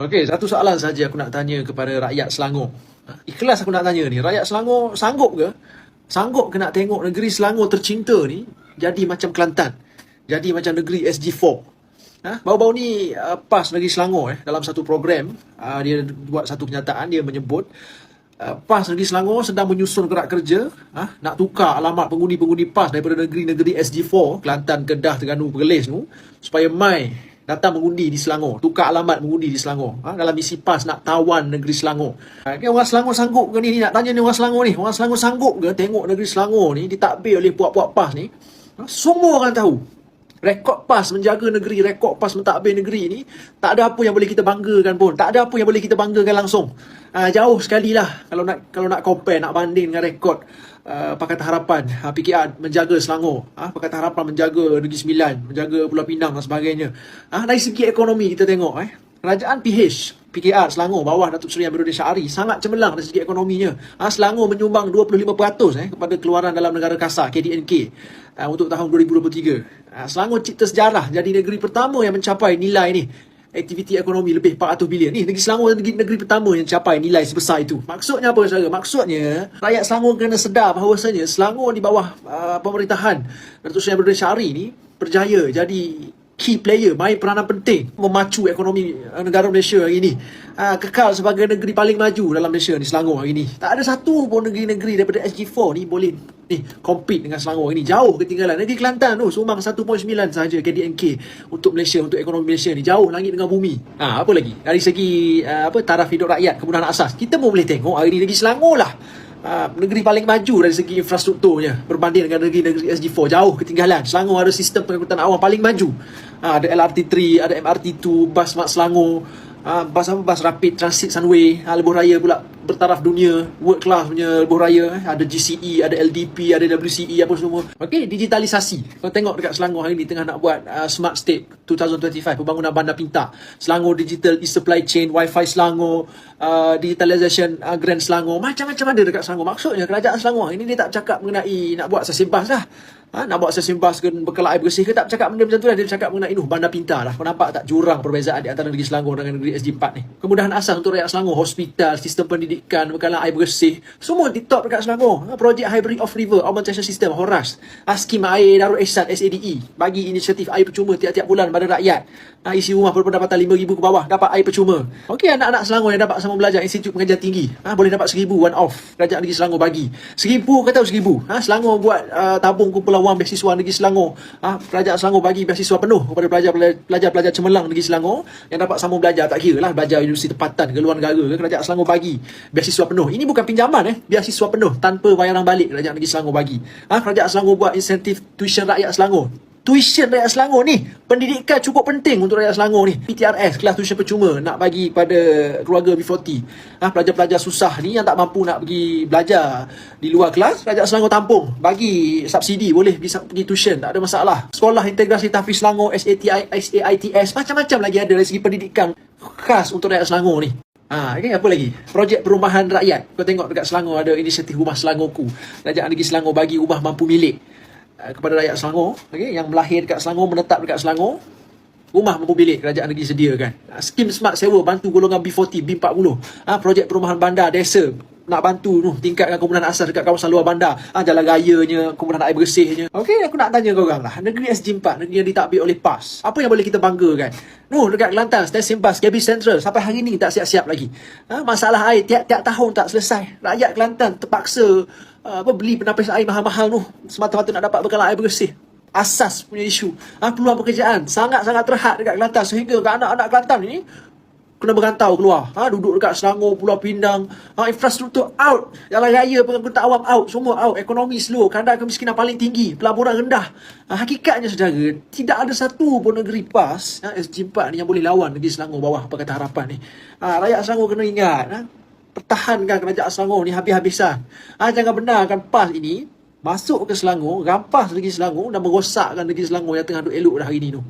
Okey, satu soalan saja aku nak tanya kepada rakyat Selangor. Ha, Ikhlas aku nak tanya ni, rakyat Selangor sanggup ke? Sanggup ke nak tengok negeri Selangor tercinta ni jadi macam Kelantan? Jadi macam negeri SG4? Ha? Baru-baru ni uh, PAS Negeri Selangor eh, dalam satu program, uh, dia buat satu kenyataan, dia menyebut uh, PAS Negeri Selangor sedang menyusun gerak kerja ha? nak tukar alamat pengundi-pengundi PAS daripada negeri-negeri SG4, Kelantan, Kedah, Terengganu, Perlis tu, supaya mai datang mengundi di Selangor, tukar alamat mengundi di Selangor. Ha, dalam misi PAS nak tawan negeri Selangor. Ha, okay, orang Selangor sanggup ke ni? ni? Nak tanya ni orang Selangor ni. Orang Selangor sanggup ke tengok negeri Selangor ni ditakbir oleh puak-puak PAS ni? Ha, semua orang tahu. Rekod PAS menjaga negeri, rekod PAS mentadbir negeri ni, tak ada apa yang boleh kita banggakan pun. Tak ada apa yang boleh kita banggakan langsung. Ha, jauh sekali lah kalau nak kalau nak compare, nak banding dengan rekod uh, Pakatan Harapan, uh, PKR menjaga Selangor, uh, Pakatan Harapan menjaga Negeri Sembilan, menjaga Pulau Pinang dan sebagainya. Uh, dari segi ekonomi kita tengok eh, Kerajaan PH, PKR Selangor bawah Datuk Seri Amiruddin Syari sangat cemerlang dari segi ekonominya. Ha, Selangor menyumbang 25% eh, kepada keluaran dalam negara kasar KDNK uh, untuk tahun 2023. Ha, Selangor cipta sejarah jadi negeri pertama yang mencapai nilai ni aktiviti ekonomi lebih 400 bilion. Ni negeri Selangor negeri, negeri pertama yang capai nilai sebesar itu. Maksudnya apa saudara? Maksudnya rakyat Selangor kena sedar bahawasanya Selangor di bawah uh, pemerintahan Datuk Seri Abdul Syari ni berjaya jadi key player, main peranan penting memacu ekonomi uh, negara Malaysia hari ini. Uh, kekal sebagai negeri paling maju dalam Malaysia ni Selangor hari ini. Tak ada satu pun negeri-negeri daripada SG4 ni boleh ni compete dengan Selangor ini. Jauh ketinggalan. Negeri Kelantan tu sumbang 1.9 sahaja KDNK untuk Malaysia, untuk ekonomi Malaysia ni. Jauh langit dengan bumi. Ha, apa lagi? Dari segi uh, apa taraf hidup rakyat, kemudahan asas. Kita pun boleh tengok hari ini negeri Selangor lah. Uh, negeri paling maju dari segi infrastrukturnya berbanding dengan negeri-negeri SG4 jauh ketinggalan Selangor ada sistem pengangkutan awam paling maju uh, ada LRT3 ada MRT2 bas Mat Selangor uh, bas apa bas rapid transit Sunway uh, lebuh raya pula bertaraf dunia world class punya lebuh raya eh. ada GCE ada LDP ada WCE apa semua okey digitalisasi kau tengok dekat Selangor hari ni tengah nak buat uh, smart state 2025 pembangunan bandar pintar Selangor digital e-supply chain wifi Selangor uh, digitalisation uh, Grand Selangor macam-macam ada dekat Selangor maksudnya kerajaan Selangor ini dia tak cakap mengenai nak buat sesi bas lah Ha, nak buat sesi bas ke bekal air bersih ke tak cakap benda macam tu lah. Dia cakap mengenai Nuh, bandar pintar lah. Kau nampak tak jurang perbezaan di antara negeri Selangor dengan negeri SG4 ni. Kemudahan asas untuk rakyat Selangor, hospital, sistem pendidikan, bekalan air bersih. Semua di top dekat Selangor. Ha, projek Hybrid of River, Augmentation System, HORAS. Ha, skim air Darul Ehsan, SADE. Bagi inisiatif air percuma tiap-tiap bulan pada rakyat. Ha, isi rumah berpendapatan RM5,000 ke bawah, dapat air percuma. Okey, anak-anak Selangor yang dapat sama belajar Institut Pengajian Tinggi. Ha, boleh dapat RM1,000 one off. Kerajaan negeri Selangor bagi. RM1,000 kata RM1,000. Ha, Selangor buat uh, tabung kumpulan wang beasiswa negeri Selangor. Ha, kerajaan Selangor bagi beasiswa penuh kepada pelajar-pelajar cemerlang negeri Selangor yang dapat sambung belajar. Tak kira lah belajar universiti tempatan ke luar negara ke. Kerajaan Selangor bagi beasiswa penuh. Ini bukan pinjaman eh. Beasiswa penuh tanpa bayaran balik kerajaan negeri Selangor bagi. Ha, kerajaan Selangor buat insentif tuition rakyat Selangor tuition rakyat Selangor ni pendidikan cukup penting untuk rakyat Selangor ni PTRS kelas tuition percuma nak bagi pada keluarga B40 ha, pelajar-pelajar susah ni yang tak mampu nak pergi belajar di luar kelas rakyat Selangor tampung bagi subsidi boleh bisa pergi tuition tak ada masalah sekolah integrasi tahfiz Selangor SATI SAITS macam-macam lagi ada dari segi pendidikan khas untuk rakyat Selangor ni Ha, okay, apa lagi? Projek perumahan rakyat. Kau tengok dekat Selangor ada inisiatif Rumah Selangorku. Kerajaan Negeri Selangor bagi rumah mampu milik. Uh, kepada rakyat Selangor okay, yang melahir dekat Selangor menetap dekat Selangor rumah mampu bilik kerajaan negeri sediakan. Uh, skim smart sewa bantu golongan B40 B40 ha, projek perumahan bandar desa nak bantu tu tingkatkan kemudahan asas dekat kawasan luar bandar. Ha, jalan rayanya kemudahan air bersihnya. Okey, aku nak tanya kau orang lah. Negeri SG4 negeri yang ditakbir oleh PAS. Apa yang boleh kita banggakan? Nuh dekat Kelantan stesen bas KB Central sampai hari ni tak siap-siap lagi. Ha, masalah air tiap-tiap tahun tak selesai. Rakyat Kelantan terpaksa uh, apa beli penapis air mahal-mahal tu semata-mata nak dapat bekalan air bersih. Asas punya isu. Ha, peluang pekerjaan sangat-sangat terhad dekat Kelantan sehingga anak-anak Kelantan ni kena berantau keluar. Ha, duduk dekat Selangor Pulau Pinang ha, infrastruktur out. Jalan raya pengangkutan awam out. Semua out. Ekonomi slow. Kadar kemiskinan paling tinggi. Pelaburan rendah. Ha, hakikatnya saudara tidak ada satu pun negeri PAS ha, SG4 ni yang boleh lawan negeri Selangor bawah. Apa kata harapan ni? Ha, rakyat Selangor kena ingat ha, pertahankan kerajaan Selangor ni habis-habisan. Ha, jangan benarkan PAS ini masuk ke Selangor, rampas negeri Selangor dan merosakkan negeri Selangor yang tengah duk elok dah hari ni tu.